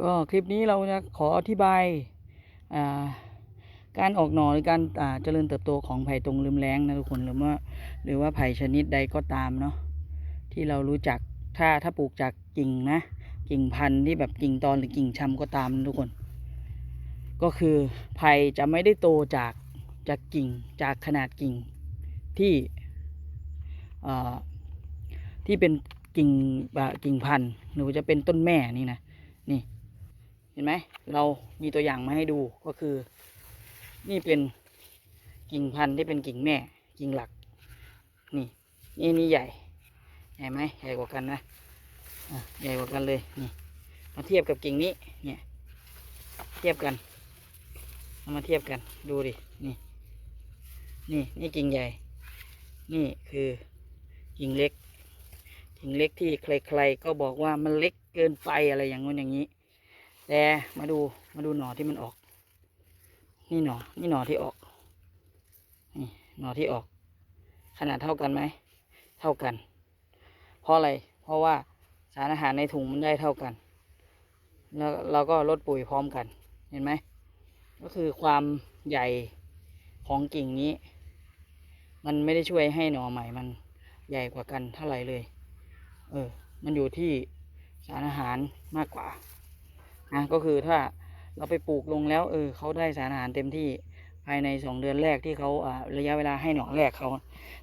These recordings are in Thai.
ก็คลิปนี้เราจะขออธิบายาการออกหน่อหรือการเจริญเติบโตของไผ่ตรงลืมแรงนะทุกคนหรือว่าหรือว่าไผ่ชนิดใดก็ตามเนาะที่เรารู้จักถ้าถ้าปลูกจากกิ่งนะกิ่งพันธุ์ที่แบบกิ่งตอนหรือกิ่งชำก็ตามนะทุกคน ก็คือไผ่จะไม่ได้โตจากจากกิ่งจากขนาดกิ่งที่ที่เป็นกิ่งกิ่งพันธุ์หรือจะเป็นต้นแม่นี่นะนี่ เห็นไหมเรามีตัวอย่างมาให้ดูก็คือ นี่เป็นกิ่งพันธุ์ที่เป็นกิ่งแม่ กิ่งหลัก นี่ นี่นี่ใหญ่ ใหญ่ไหมใหญ่กว่ากันนะใหญ่กว่ากันเลยนี่มาเทียบกับกิ่งนี้ เนี่ย เทียบกันเอามาเทียบกันดูดินี่นี่นี่กิ่งใหญ่ นี่คือกิ่งเล็กกิ่งเล็กที่ใครๆก็บอกว่ามันเล็กเกินไปอะไรอย่างงู้นอย่างนี้ แต่มาดูมาดูหน่อที่มันออก นี่หน่อนี่หน่อที่ออก นี่หน่อที่ออก ขนาดเท่ากันไหม เท่ากัน เพราะอะไร เพราะว่าสารอาหารในถุงมันได้เท่ากัน แล้วเราก็ลดปุ๋ยพร้อมกัน เห็นไหม ก็คือความใหญ่ของกิ่งนี้ มันไม่ได้ช่วยให้หน่อใหม่มันใหญ่กว่ากันเท่าไหร่เลย เออ มันอยู่ที่สารอาหารมากกว่า นะก็คือถ้าเราไปปลูกลงแล้วเออเขาได้สารอาหารเต็มที่ภายในสองเดือนแรกที่เขาอ่าระยะเวลาให้หน่อแรกเขา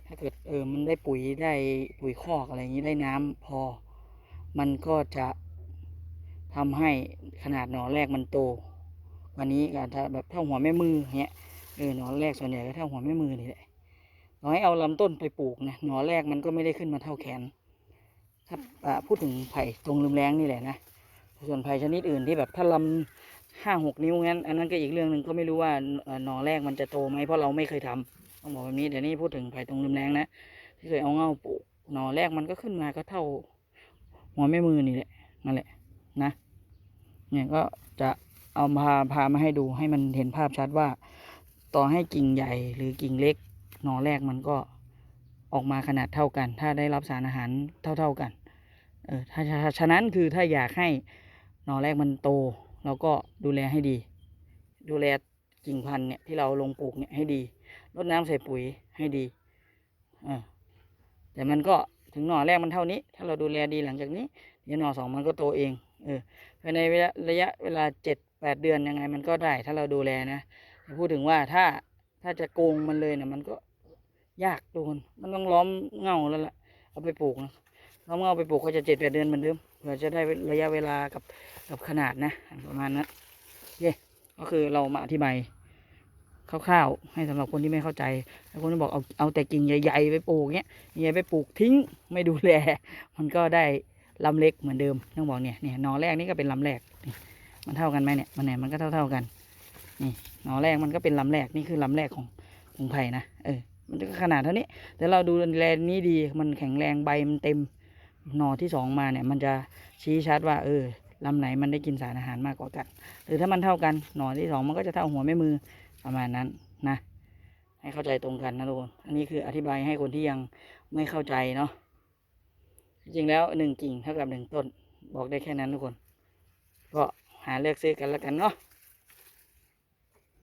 ถ้าเกิดเออมันได้ปุ๋ยได้ปุ๋ยคอกอะไรอย่างนี้ได้น้ำพอ มันก็จะทำให้ขนาดหน่อแรกมันโตวันนี้อาจจะแบบเท่าหัวแม่มือเงี้ยเออหน่อแรกส่วนใหญ่ก็เท่าหัวแม่มือนี่แหละเราให้เอาลำต้นไปปลูกนะหน่อแรกมันก็ไม่ได้ขึ้นมาเท่าแขนถ้าอ่าพูดถึงไผ่ตรงลืมแรงนี่แหละนะ ส่วนไผ่ชนิดอื่นที่แบบถ้าลำห้าหกนิ้วงั้น อันนั้นก็อีกเรื่องหนึ่งก็ไม่รู้ว่าเอ่อหน่อแรกมันจะโตไหมเพราะเราไม่เคยทำต้องบอกแบบนี้เดี๋ยวนี้พูดถึงไผ่ตรงลืมแรงนะที่เคยเอาเงาปลูกหน่อแรกมันก็ขึ้นมาก็เท่า หัวแม่มือนี่แหละนั่นแหละนะเนี่ยก็จะเอาพาพามาให้ดูให้มันเห็นภาพชัดว่า ต่อให้กิ่งใหญ่หรือกิ่งเล็ก หน่อแรกมันก็ออกมาขนาดเท่ากัน ถ้าได้รับสารอาหารเท่า ๆกัน เออถ้าฉะนั้นคือถ้าอยากให้ หน่อแรกมันโตเราก็ดูแลให้ดี ดูแลกิ่งพันธุ์เนี่ยที่เราลงปลูกเนี่ยให้ดีรดน้ำใส่ปุ๋ยให้ดีเออแต่มันก็ถึงหน่อแรกมันเท่านี้ ถ้าเราดูแลดีหลังจากนี้เดี๋ยวหน่อสองมันก็โตเองเออภายในระยะระยะเวลาเจ็ดแปดเดือนยังไงมันก็ได้ถ้าเราดูแลนะพูดถึงว่าถ้าถ้าจะโกงมันเลยเนี่ยมันก็ยากทุกคนมันต้องล้อมเงาแล้วล่ะเอาไปปลูกนะ เราเอาไปปลูกก็จะเจ็ดแปดเดือนเหมือนเดิมเพื่อจะได้ระยะเวลากับกับขนาดนะ ประมาณนั้นโอเคก็คือเรามาอธิบายคร่าวๆให้สำหรับคนที่ไม่เข้าใจถ้าคนที่บอกเอาเอาแต่กิ่งใหญ่ๆไปปลูกเนี้ยใหญ่ไปปลูกทิ้งไม่ดูแล มันก็ได้ลำเล็กเหมือนเดิมต้องบอกเนี่ยเนี่ยนอแรกนี่ก็เป็นลำแรกมันเท่ากันไหมเนี่ยมันเนี่ยมันก็เท่าเท่าๆกันนี่หนอแรกมันก็เป็นลำแรกนี่คือลำแรกของของไผ่นะเออมันก็ขนาดเท่านี้แต่เราดูแลนี้ดีมันแข็งแรงใบมันเต็ม หน่อที่สองมาเนี่ยมันจะชี้ชัดว่าเออลำไหนมันได้กินสารอาหารมากกว่ากัน หรือถ้ามันเท่ากันหน่อที่สองมันก็จะเท่าหัวแม่มือประมาณนั้นนะ ให้เข้าใจตรงกันนะทุกคนอันนี้คืออธิบายให้คนที่ยังไม่เข้าใจเนาะจริงแล้วหนึ่งกิ่งเท่ากับหนึ่งต้น บอกได้แค่นั้นทุกคน ก็หาเลือกซื้อกันแล้วกันเนาะ